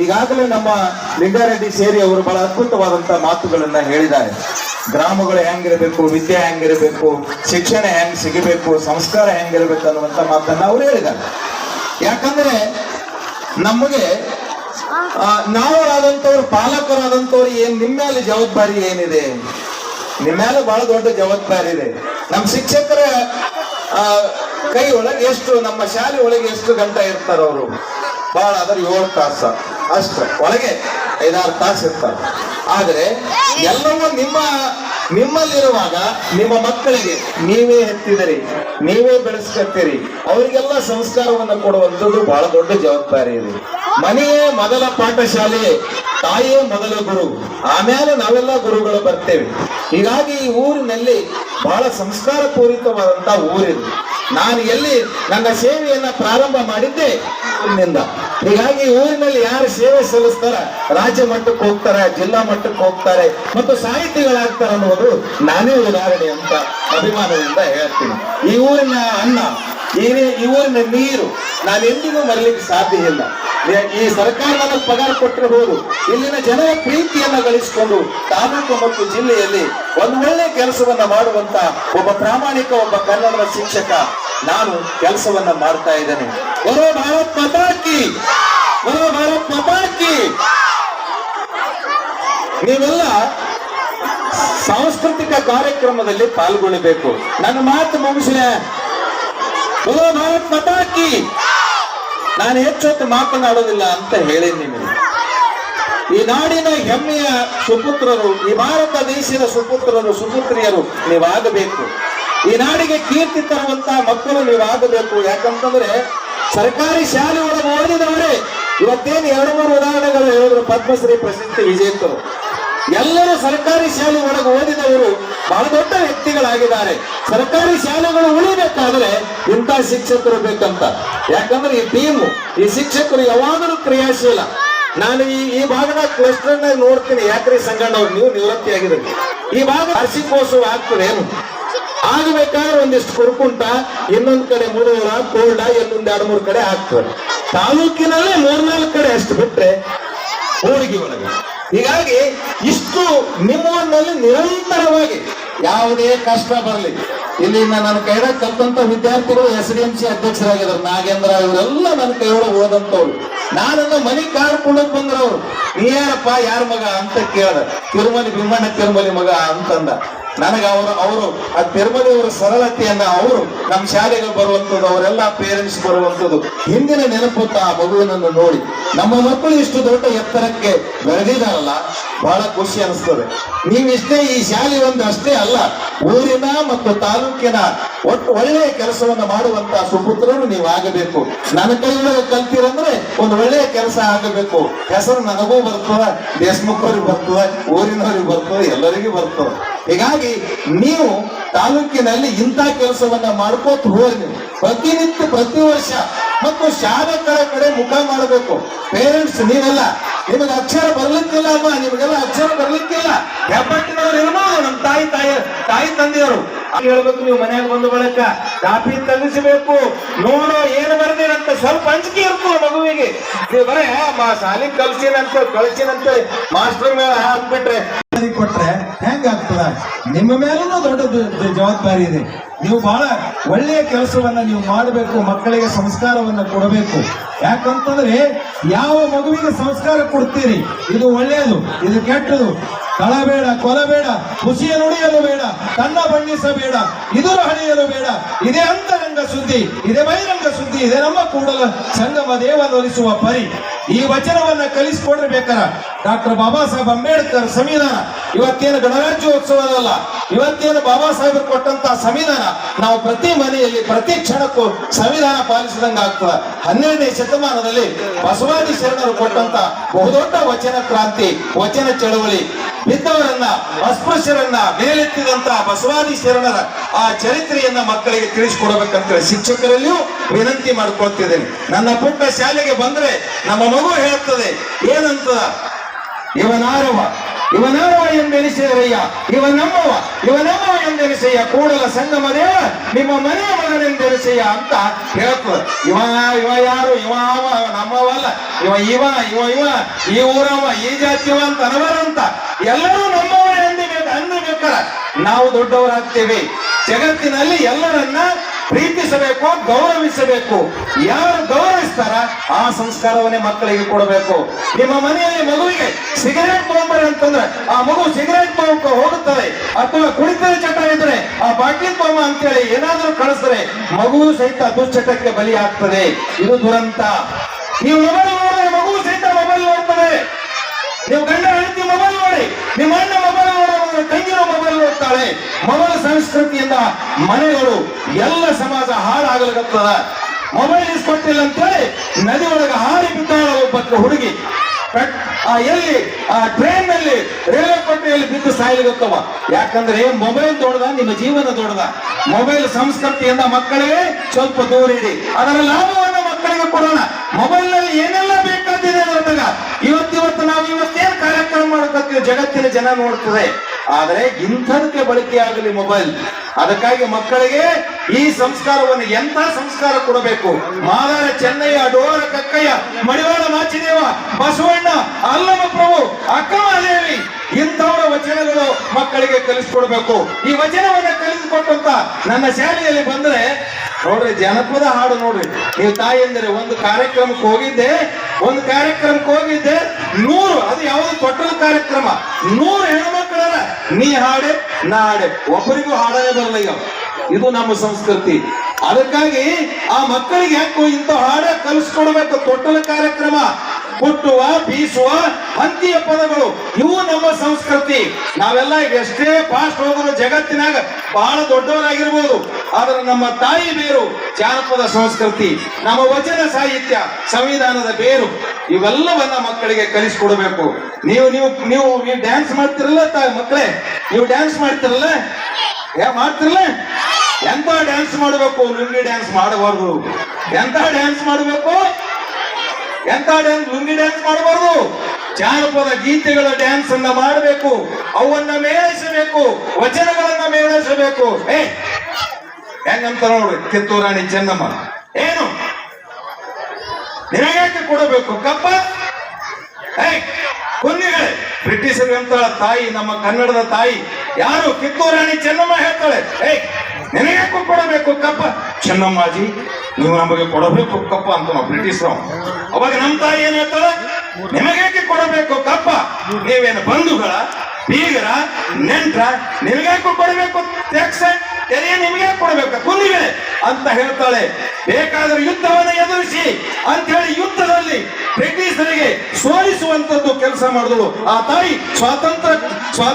ಈಗಾಗಲೇ ನಮ್ಮ ಲಿಂಗಾರೆಡ್ಡಿ ಸೇರಿ ಅವರು ಬಹಳ ಅದ್ಭುತವಾದಂತ ಮಾತುಗಳನ್ನ ಹೇಳಿದ್ದಾರೆ. ಗ್ರಾಮಗಳು ಹೆಂಗಿರಬೇಕು, ವಿದ್ಯೆ ಹೆಂಗಿರಬೇಕು, ಶಿಕ್ಷಣ ಹೆಂಗ್ ಸಿಗಬೇಕು, ಸಂಸ್ಕಾರ ಹೆಂಗಿರಬೇಕು ಅನ್ನುವಂತ ಮಾತನ್ನ ಅವ್ರು ಹೇಳಿದ್ದಾರೆ. ಯಾಕಂದ್ರೆ ನಮಗೆ ನಾವರಾದಂಥವ್ರು ಪಾಲಕರಾದಂತವ್ರು ಏನ್ ನಿಮ್ಮ ಮೇಲೆ ಜವಾಬ್ದಾರಿ ಏನಿದೆ? ನಿಮ್ಮ ಮೇಲೆ ಬಹಳ ದೊಡ್ಡ ಜವಾಬ್ದಾರಿ ಇದೆ. ನಮ್ಮ ಶಿಕ್ಷಕರ ಕೈ ಒಳಗೆ ಎಷ್ಟು, ನಮ್ಮ ಶಾಲೆ ಒಳಗೆ ಎಷ್ಟು ಗಂಟೆ ಇರ್ತಾರ ಅವರು ಬಹಳ, ಅದ್ರ ಏಳು ತಾಸ. ಅಷ್ಟ. ಒಳಗೆ ಐದಾರು ತಾಸು ಇರ್ತಾರೆ ಆದರೆ ಎಲ್ಲವೂ ನಿಮ್ಮ, ನಿಮ್ಮಲ್ಲಿರುವಾಗ ನಿಮ್ಮ ಮಕ್ಕಳಿಗೆ ನೀವೇ ಹೆತ್ತಿದಿರಿ ನೀವೇ ಬೆಳೆಸ್ಕೊತೀರಿ, ಅವರಿಗೆಲ್ಲ ಸಂಸ್ಕಾರವನ್ನು ಕೊಡುವಂಥದ್ದು ಬಹಳ ದೊಡ್ಡ ಜವಾಬ್ದಾರಿ ಇದೆ. ಮನೆಯೇ ಮೊದಲ ಪಾಠಶಾಲೆ ತಾಯಿಯೇ ಮೊದಲ ಗುರು. ಆಮೇಲೆ ನಾವೆಲ್ಲ ಗುರುಗಳು ಬರ್ತೇವೆ. ಹೀಗಾಗಿ ಈ ಊರಿನಲ್ಲಿ ಬಹಳ ಸಂಸ್ಕಾರ ಪೂರಿತವಾದಂತ ಊರಿದು. ನಾನು ಎಲ್ಲಿ ನನ್ನ ಸೇವೆಯನ್ನ ಪ್ರಾರಂಭ ಮಾಡಿದ್ದೆ? ಊರಿನಿಂದ ಹೀಗಾಗಿ ಊರಿನಲ್ಲಿ ಯಾರು ಸೇವೆ ಸಲ್ಲಿಸ್ತಾರ ರಾಜ್ಯ ಮಟ್ಟಕ್ಕೆ ಹೋಗ್ತಾರೆ, ಜಿಲ್ಲಾ ಮಟ್ಟಕ್ಕೆ ಹೋಗ್ತಾರೆ ಮತ್ತು ಸಾಹಿತಿಗಳಾಗ್ತಾರೆ ಅನ್ನೋದು ನಾನೇ ಉದಾಹರಣೆ ಅಂತ ಅಭಿಮಾನದಿಂದ ಹೇಳ್ತೀನಿ. ಈ ಊರಿನ ಅನ್ನ ರೀ- ಈ ನೀರು ನಾನು ಎಂದಿಗೂ ಮರಲಿಕ್ಕೆ ಸಾಧ್ಯ ಇಲ್ಲ. ಈ- ಸರ್ಕಾರ ನನಗೆ ಪಗಾರ ಕೊಟ್ಟಿರಬಹುದು ಇಲ್ಲಿನ ಜನರ ಪ್ರೀತಿಯನ್ನ ಗಳಿಸಿಕೊಂಡು ತಾಲೂಕು ಮತ್ತು ಜಿಲ್ಲೆಯಲ್ಲಿ ಒಂದು ಒಳ್ಳೆ ಕೆಲಸವನ್ನ ಮಾಡುವಂತ ಒಬ್ಬ ಪ್ರಾಮಾಣಿಕ, ಒಬ್ಬ ಕನ್ನಡದ ಶಿಕ್ಷಕ ನಾನು ಕೆಲಸವನ್ನ ಮಾಡ್ತಾ ಇದ್ದೇನೆ. ಬರೋ ಭಾರತ್ ಮತಾಕಿ ಬರೋ ಭಾರತ್ ಮತಾಕಿ ನೀವೆಲ್ಲ ಸಾಂಸ್ಕೃತಿಕ ಕಾರ್ಯಕ್ರಮದಲ್ಲಿ ಪಾಲ್ಗೊಳ್ಳಬೇಕು. ನನ್ನ ಮಾತು ಮುಗಿಸಿದೆ ಬರೋ ಭಾರತ್ ಮತಾಕಿ ನಾನು ಹೆಚ್ಚೊತ್ತು ಮಾತನಾಡೋದಿಲ್ಲ ಅಂತ ಹೇಳಿ ನಿಮಗೆ. ಈ ನಾಡಿನ ಹೆಮ್ಮೆಯ ಸುಪುತ್ರರು, ಈ ಭಾರತ ದೇಶದ ಸುಪುತ್ರರು, ಸುಪುತ್ರಿಯರು, ನೀವಾಗಬೇಕು. ಈ ನಾಡಿಗೆ ಕೀರ್ತಿ ತರುವಂತ ಮಕ್ಕಳು ನೀವಾಗಬೇಕು. ಯಾಕಂತಂದ್ರೆ ಸರ್ಕಾರಿ ಶಾಲೆ ಒಳಗೆ ಓದಿದವರೇ ಇವತ್ತೇನು ಎರಡು ಮೂರು ಉದಾಹರಣೆಗಳು ಹೇಳಿದ್ರು. ಪದ್ಮಶ್ರೀ ಪ್ರಶಸ್ತಿ ವಿಜೇತರು. ಎಲ್ಲರೂ ಸರ್ಕಾರಿ ಶಾಲೆ ಒಳಗೆ ಓದಿದವರು ಬಹಳ ದೊಡ್ಡ ವ್ಯಕ್ತಿಗಳಾಗಿದ್ದಾರೆ. ಸರ್ಕಾರಿ ಶಾಲೆಗಳು ಉಳಿಬೇಕಾದ್ರೆ ಇಂಥ ಶಿಕ್ಷಕರು ಬೇಕಂತ. ಯಾಕಂದ್ರೆ ಈ ಟೀಮು, ಈ ಶಿಕ್ಷಕರು ಯಾವಾಗಲೂ ಕ್ರಿಯಾಶೀಲ. ನಾನು ಈ ಈ ಭಾಗದ ಕ್ಲಸ್ಟರ್ ನೋಡ್ತೀನಿ, ಯಾಕ್ರಿ ಸಂಗಣ್ಣ ಅವ್ರು ನೀವು ನಿವೃತ್ತಿ ಆಗಿದ್ರಿ. ಈ ಭಾಗ ವಾರ್ಷಿಕೋತ್ಸವ ಆಗ್ತದೆ ಏನು? ಆಗಬೇಕಾದ್ರೆ ಒಂದಿಷ್ಟು ಕುರುಕುಂಟ, ಇನ್ನೊಂದ್ ಕಡೆ ಮುಡೋಳ ಕೋಲ್ಡ ಇನ್ನೊಂದ್ ಎರಡು ಮೂರು ಕಡೆ ಆಗ್ತದೆ. ತಾಲೂಕಿನಲ್ಲೇ ಮೂರ್ನಾಲ್ಕು ಕಡೆ ಅಷ್ಟು ಬಿಟ್ರೆ ಹೋಳಿಗೆ ಒಳಗೆ ಹೀಗಾಗಿ ಇಷ್ಟು ನಿಮ್ಮಲ್ಲಿ ನಿರಂತರವಾಗಿ ಯಾವುದೇ ಕಷ್ಟ ಬರಲಿ. ಇಲ್ಲಿ ನನ್ನ ಕೈಡ ಕಲ್ತಂತ ವಿದ್ಯಾರ್ಥಿಗಳು ಎಸ್ ಡಿ ಎಂ ಸಿ ಅಧ್ಯಕ್ಷರಾಗಿದ್ದಾರೆ. ನಾಗೇಂದ್ರ ಇವರೆಲ್ಲ ನನ್ನ ಕೈಯೊಳಗೆ ಓದಂತವ್ರು ನಾನನ್ನ ಮನೆ ಕಾಡ್ಕೊಂಡೋಗ್ ಬಂದ್ರವ್ರು. ನೀ ಯಾರಪ್ಪ, ಯಾರ ಮಗ ಅಂತ ಕೇಳ್ದ. ತಿರುಮಲಿ ಭೀಮಣ್ಣ ತಿರುಮಲಿ ಮಗ ಅಂತಂದ. ನನಗೆ ಅವರು ಅವರು ಆ ತಿರುಮಲೆಯವರ ಸರಳತೆಯನ್ನ ಅವರು ನಮ್ಮ ಶಾಲೆಗೆ ಬರುವಂಥದ್ದು, ಅವರೆಲ್ಲ ಪೇರೆಂಟ್ಸ್ ಬರುವಂಥದ್ದು. ಹಿಂದಿನ ನೆನಪು ಆ ಮಗುವಿನನ್ನು ನೋಡಿ, ನಮ್ಮ ಮಕ್ಕಳು ಇಷ್ಟು ದೊಡ್ಡ ಎತ್ತರಕ್ಕೆ ಬೆಳೆದಿದಾರಲ್ಲ ಬಹಳ ಖುಷಿ ಅನಿಸ್ತದೆ. ನೀವಿಷ್ಟೇ ಈ ಶಾಲೆ ಒಂದು ಅಷ್ಟೇ ಅಲ್ಲ, ಊರಿನ ಮತ್ತು ತಾಲೂಕಿನ ಒಟ್ಟು ಒಳ್ಳೆಯ ಕೆಲಸವನ್ನ ಮಾಡುವಂತ ಸುಪುತ್ರರು ನೀವು ಆಗಬೇಕು ನನ್ನ ಕೈಯೊಳಗೆ ಕಲ್ತಿರಂದ್ರೆ ಒಂದು ಒಳ್ಳೆಯ ಕೆಲಸ ಆಗಬೇಕು. ಹೆಸರು ನನಗೂ ಬರ್ತದ ದೇಶಮುಖವ್ರಿಗೆ ಬರ್ತದ, ಊರಿನವ್ರಿಗೆ ಬರ್ತದ, ಎಲ್ಲರಿಗೂ ಬರ್ತದ. ಹೀಗಾಗಿ ನೀವು ತಾಲೂಕಿನಲ್ಲಿ ಇಂಥ ಕೆಲಸವನ್ನ ಮಾಡ್ಕೋತ ಹೋಗಿ ಪ್ರತಿನಿತ್ಯ, ಪ್ರತಿ ವರ್ಷ ಮತ್ತು ಶಾಲಕರ ಕಡೆ ಮುಖ ಮಾಡಬೇಕು. ಪೇರೆಂಟ್ಸ್ ನೀವೆಲ್ಲ, ನಿಮಗೆ ಅಕ್ಷರ ಬರ್ಲಿಕ್ಕಿಲ್ಲ ಅಮ್ಮ, ನಿಮಗೆಲ್ಲ ಅಕ್ಷರ ಬರ್ಲಿಕ್ಕಿಲ್ಲ. ಹೆಬ್ಬಟ್ಟಿನವ್ರು ಇರ್ಬೋದು ನಮ್ಮ ತಾಯಿ ತಾಯಿ ತಾಯಿ ತಂದೆಯವರು. ಹೇಳ್ಬೇಕು ನೀವು ಮನ್ಯಾಗ ಬಂದ ಬಳಕ, ಕಾಫಿ ತೆಗಿಸಬೇಕು ನೋಡೋ ಏನು ಬರ್ದಿರಂತ ಸ್ವಲ್ಪ ಅಂಜಿಕೆ ಇರ್ತದೆ ಮಗುವಿಗೆ. ನೀವು ಬರೇ ಶಾಲಿ ಕಲ್ಸಿನಂತ ಕಳ್ಸಿನಂತ, ಮಾಸ್ಟರ್ ಮೇಲೆ ಹಾಕ್ಬಿಟ್ರೆ. ಕೊಟ್ರೆ ಹೆಂಗಾಗ್ತದ? ನಿಮ್ಮ ಮೇಲೂ ದೊಡ್ಡ ಜವಾಬ್ದಾರಿ ಇದೆ. ನೀವು ಬಹಳ ಒಳ್ಳೆಯ ಕೆಲಸವನ್ನ ನೀವು ಮಾಡಬೇಕು, ಮಕ್ಕಳಿಗೆ ಸಂಸ್ಕಾರವನ್ನ ಕೊಡಬೇಕು. ಯಾಕಂತಂದ್ರೆ ಯಾವ ಮಗುವಿಗೆ ಸಂಸ್ಕಾರ ಕೊಡ್ತೀರಿ? ಇದು ಒಳ್ಳೆಯದು, ಇದು ಕೆಟ್ಟದು. ಕಳಬೇಡ ಕೊಲಬೇಡ ಖುಷಿಯ ನುಡಿಯಲು ಬೇಡ ಕನ್ನ ಬಣ್ಣಿಸಬೇಡ, ಇದುರು ಹಣಿಯಲು ಬೇಡ. ಇದೇ ಅಂತರಂಗ ಸುದ್ದಿ, ಇದೇ ಬಹಿರಂಗ ಸುದ್ದಿ, ಇದೇ ನಮ್ಮ ಕೂಡಲ ಸಂಗಮ ದೇವನೊಲಿಸುವ ಪರಿ. ಈ ವಚನವನ್ನ ಕಲಿಸಿಕೊಡಿರ್ಬೇಕಾರ ಡಾಕ್ಟರ್ ಬಾಬಾ ಸಾಹೇಬ್ ಅಂಬೇಡ್ಕರ್ ಸಂವಿಧಾನ ಇವತ್ತೇನು ಗಣರಾಜ್ಯೋತ್ಸವದಲ್ಲ ಇವತ್ತೇನು ಬಾಬಾ ಸಾಹೇಬ್ ಕೊಟ್ಟಂತ ಸಂವಿಧಾನ ನಾವು ಪ್ರತಿ ಮನೆಯಲ್ಲಿ, ಪ್ರತಿ ಕ್ಷಣಕ್ಕೂ ಸಂವಿಧಾನ ಪಾಲಿಸಿದಂಗೆ ಆಗ್ತದೆ. ಹನ್ನೆರಡನೇ ಶತಮಾನದಲ್ಲಿ ಬಸವಾದಿ ಶರಣರು ಕೊಟ್ಟಂತ ಬಹುದೊಡ್ಡ ವಚನ ಕ್ರಾಂತಿ, ವಚನ ಚಳವಳಿ, ಬಿದ್ದವರನ್ನ, ಅಸ್ಪೃಶ್ಯರನ್ನ ಮೇಲೆತ್ತಿದಂತ ಬಸವಾದಿ ಶರಣರ ಆ ಚರಿತ್ರೆಯನ್ನ ಮಕ್ಕಳಿಗೆ ತಿಳಿಸಿಕೊಡಬೇಕಂತ ಶಿಕ್ಷಕರಲ್ಲಿಯೂ ವಿನಂತಿ ಮಾಡ್ಕೊಳ್ತಿದ್ದೇನೆ. ನನ್ನ ಪುಟ್ಟ ಶಾಲೆಗೆ ಬಂದ್ರೆ ನಮ್ಮ ಮಗು ಹೇಳುತ್ತದೆ, ಏನಂತ? ಇವನಾರವ? ಇವನವ ಎಂದೆನಿಸಿದರಯ್ಯ? ಇವ ನಮ್ಮವ? ಇವ ನಮ್ಮವ ಎಂದೆನಿಸಯ್ಯ? ಕೂಡಲ ಸಂಗಮ ದೇವ ನಿಮ್ಮ ಮನೆಯ ಮಗನೆಂದೆನಿಸಯ್ಯ ಅಂತ ಹೇಳ್ತದೆ. ಇವ ಇವ ಯಾರು? ಇವ, ಅವ, ನಮ್ಮವಲ್ಲ. ಇವ ಇವ ಇವ ಇವ, ಈ ಊರವ, ಈ ಜಾತಿವ ಅಂತ ಅನವರಂತ ಎಲ್ಲರೂ ನಮ್ಮವರೇ ಎಂದಿಬೇಕು ಅನ್ನಬೇಕಾರ ನಾವು ದೊಡ್ಡವರಾಗ್ತೇವೆ. ಜಗತ್ತಿನಲ್ಲಿ ಎಲ್ಲರನ್ನ ಪ್ರೀತಿಸಬೇಕು, ಗೌರವಿಸಬೇಕು. ಯಾರು ಗೌರವಿಸ್ತಾರ, ಆ ಸಂಸ್ಕಾರವನ್ನೇ ಮಕ್ಕಳಿಗೆ ಕೊಡಬೇಕು. ನಿಮ್ಮ ಮನೆಯಲ್ಲಿ ಮಗುವಿಗೆ ಸಿಗರೇಟ್ ತಗೊಂಬರಿ ಅಂತಂದ್ರೆ, ಆ ಮಗು ಸಿಗರೇಟ್ ತಗೊಂಡು ಹೋಗುತ್ತದೆ, ಅಥವಾ ಕುಡಿತದ ಚಟ ಇದ್ರೆ, ಆ ಬಾಟ್ಲಿ ತಗೊಂಬ ಅಂತೇಳಿ ಏನಾದ್ರೂ ಕಳಿಸಿದ್ರೆ ಮಗು ಸಹಿತ ದುಶ್ಚಟಕ್ಕೆ ಬಲಿಯಾಗ್ತದೆ. ಇದು ದುರಂತ. ನೀವು ಮೊಬೈಲ್ ನೋಡಿದ್ರೆ ಮಗು ಸಹಿತ ಮೊಬೈಲ್ ನೋಡ್ತದೆ ನೀವು ಗಂಡ ಹೇಳ್ತೀವಿ ಮೊಬೈಲ್ ನೋಡಿ. ನಿಮ್ಮ ಅಣ್ಣ ಮೊಬೈಲ್ ನೋಡುವಾಗ ತಂಗಿನ ಮೊಬೈಲ್ ನೋಡ್ತಾಳೆ ಮೊಬೈಲ್ ಸಂಸ್ಕೃತಿಯಿಂದ ಮನೆಗಳು ಎಲ್ಲ ಸಮಾಜ ಹಾಳಾಗಲಿಕತ್ತದ. ಮೊಬೈಲ್ ಇಸ್ಕೊಟ್ಟಿಲ್ಲ ಅಂತೇಳಿ ನದಿ ಒಳಗೆ ಹಾರಿ ಬಿದ್ದಾಳ ಒಬ್ಬ ಹುಡುಗಿ. ಎಲ್ಲಿ, ಆ ಟ್ರೈನ್ನಲ್ಲಿ ರೈಲ್ವೆ ಪಟ್ಟಿಯಲ್ಲಿ ಬಿದ್ದು ಸಾಯಲಿಗತ್ತವ ಯಾಕಂದ್ರೆ ಮೊಬೈಲ್ ದೊಡ್ಡದ, ನಿಮ್ಮ ಜೀವನ ದೊಡ್ಡದ. ಮೊಬೈಲ್ ಸಂಸ್ಕೃತಿಯಿಂದ ಮಕ್ಕಳಿಗೆ ಸ್ವಲ್ಪ ದೂರ ಇಡಿ. ಅದರ ಲಾಭವನ್ನು ಮಕ್ಕಳಿಗೆ ಕೊಡೋಣ. ಮೊಬೈಲ್ನಲ್ಲಿ ಏನೆಲ್ಲ ಬೇಕಾದಿದೆ ಇವತ್ತಿವತ್ತು ನಾವು ಇವತ್ತೇನ್ ಕಾರ್ಯಕ್ರಮ ಮಾಡಕತ್ತೀವಿ ಜಗತ್ತಿನ ಜನ ನೋಡ್ತದೆ. ಆದ್ರೆ ಇಂಥದಕ್ಕೆ ಬಳಕೆ ಆಗಲಿ ಮೊಬೈಲ್. ಅದಕ್ಕಾಗಿ ಮಕ್ಕಳಿಗೆ ಈ ಸಂಸ್ಕಾರವನ್ನು ಎಂತ ಸಂಸ್ಕಾರ ಕೊಡಬೇಕು? ಮಾದಾರ ಚೆನ್ನಯ್ಯ, ಡೋರ ಕಕ್ಕಯ್ಯ, ಮಡಿವಾಳ ಮಾಚಿದೇವ, ಬಸವಣ್ಣ ಅಲ್ಲಮ ಪ್ರಭು ಅಕ್ಕಮಹಾದೇವಿ ಇಂಥವರ ವಚನಗಳು ಮಕ್ಕಳಿಗೆ ಕಲಿಸ್ಕೊಡ್ಬೇಕು. ಈ ವಚನವನ್ನ ಕಲಿಸಿಕೊಟ್ಟಂತ ನನ್ನ ಶಾಲೆಯಲ್ಲಿ ಬಂದ್ರೆ, ನೋಡ್ರಿ ಜನಪದ ಹಾಡು ನೋಡ್ರಿ. ನೀವು ತಾಯಿ ಅಂದ್ರೆ ಒಂದು ಕಾರ್ಯಕ್ರಮಕ್ಕೆ ಹೋಗಿದ್ದೆ, ಒಂದು ಕಾರ್ಯಕ್ರಮಕ್ಕೆ ಹೋಗಿದ್ದೆ, ನೂರು, ಅದು ಯಾವುದು ತೊಟ್ಟಲ ಕಾರ್ಯಕ್ರಮ, ನೂರು ಹೆಣ್ಮಕ್ಳರ ನೀ ಹಾಡೆ, ನಾ ಹಾಡೆ. ಒಬ್ಬರಿಗೂ ಹಾಡೇ ಬರಲ್ಲ ಇದು ನಮ್ಮ ಸಂಸ್ಕೃತಿ. ಅದಕ್ಕಾಗಿ ಆ ಮಕ್ಕಳಿಗೆ ಯಾಕೋ ಇಂಥ ಹಾಡ ಕಲಿಸ್ಕೊಡ್ಬೇಕು, ತೊಟ್ಟಲ ಕಾರ್ಯಕ್ರಮ. ಕುಟ್ಟುವ ಬೀಸುವ ಹಂತಿಯ ಪದಗಳು. ಇವು ನಮ್ಮ ಸಂಸ್ಕೃತಿ. ನಾವೆಲ್ಲ ಎಷ್ಟೇ ಫಾಸ್ಟ್ ಹೋದ್ರು ಜಗತ್ತಿನಾಗ ಬಹಳ ದೊಡ್ಡವರಾಗಿರ್ಬೋದು. ಆದ್ರೆ ನಮ್ಮ ತಾಯಿ ಬೇರು ಜಾನಪದ ಸಂಸ್ಕೃತಿ, ನಮ್ಮ ವಚನ ಸಾಹಿತ್ಯ, ಸಂವಿಧಾನದ ಬೇರು. ಇವೆಲ್ಲವನ್ನ ಮಕ್ಕಳಿಗೆ ಕಲಿಸ್ಕೊಡ್ಬೇಕು. ನೀವು ನೀವು ನೀವು ನೀವು ಡ್ಯಾನ್ಸ್ ಮಾಡ್ತಿರಲ್ಲ ತಾ- ಮಕ್ಕಳೇ? ನೀವು ಡ್ಯಾನ್ಸ್ ಮಾಡ್ತಿರಲ್ಲ? ಏ, ಮಾಡ್ತಿರಲ್ಲ? ಎಂತ ಡ್ಯಾನ್ಸ್ ಮಾಡಬೇಕು? ಲುಂಗಿ ಡ್ಯಾನ್ಸ್ ಮಾಡಬಾರ್ದು. ಎಂತ ಡ್ಯಾನ್ಸ್ ಮಾಡಬೇಕು? ಎಂತ ಡ್ಯಾನ್ಸ್ ಲುಂಗಿ ಡ್ಯಾನ್ಸ್ ಮಾಡಬಾರ್ದು? ಜಾನಪದ ಗೀತೆಗಳ ಡ್ಯಾನ್ಸ್ ಅನ್ನ ಮಾಡಬೇಕು. ಅವನ್ನ ಮೇಳೈಸಬೇಕು. ವಚನಗಳನ್ನ ಮೇಳೈಸಬೇಕು. ಏ, ಹೆಂಗಂತ ನೋಡ್ರಿ ಕಿತ್ತೂರಾಣಿ ಚೆನ್ನಮ್ಮ. ಏನು? ನಿನಗೇಕೆ ಕೊಡಬೇಕು? ಕಪ್ಪ? ಏ, ಕುನ್ನಿಗಳೇ ಬ್ರಿಟಿಷರಿಗಂತ ತಾಯಿ, ನಮ್ಮ ಕನ್ನಡದ ತಾಯಿ. ಯಾರು? ಕಿತ್ತೂರಾಣಿ ಚೆನ್ನಮ್ಮ ಹೇಳ್ತಾಳೆ. ಏ ನಿನಗೇಕೆ ಕೊಡಬೇಕು ಕಪ್ಪ? ಚೆನ್ನಮ್ಮಾಜಿ, ನೀವು ನಮಗೆ ಕೊಡಬೇಕು ಕಪ್ಪ ಅಂತ ನಾವು ಬ್ರಿಟಿಷರು. ಅವಾಗ ನಮ್ಮ ತಾಯಿ ಏನ್ ಹೇಳ್ತಾಳೆ? ನಿಮಗೇಕೆ ಕೊಡಬೇಕು ಕಪ್ಪ? ನೀವೇನು ಬಂಧುಗಳ, ಬೀಗರ, ನೆಂಟ್ರ ನಿಮಗೇಕೆ ಕೊಡಬೇಕು ಟ್ಯಾಕ್ಸ್ ತೆರಿಗೆ ನಿಮಗೆ ಕೊಡಬೇಕು? ಕುಂದಿವೆ ಅಂತ ಹೇಳ್ತಾಳೆ. ಬೇಕಾದ್ರೆ ಯುದ್ಧವನ್ನು ಎದುರಿಸಿ ಅಂತ ಹೇಳಿ ಯುದ್ಧದಲ್ಲಿ ಬ್ರಿಟಿಷರಿಗೆ ಸೋಲಿಸುವಂತದ್ದು ಕೆಲಸ ಮಾಡಿದಳು. ಆ ತಾಯಿ ಸ್ವಾತಂತ್ರ್ಯ ಸ್ವಾ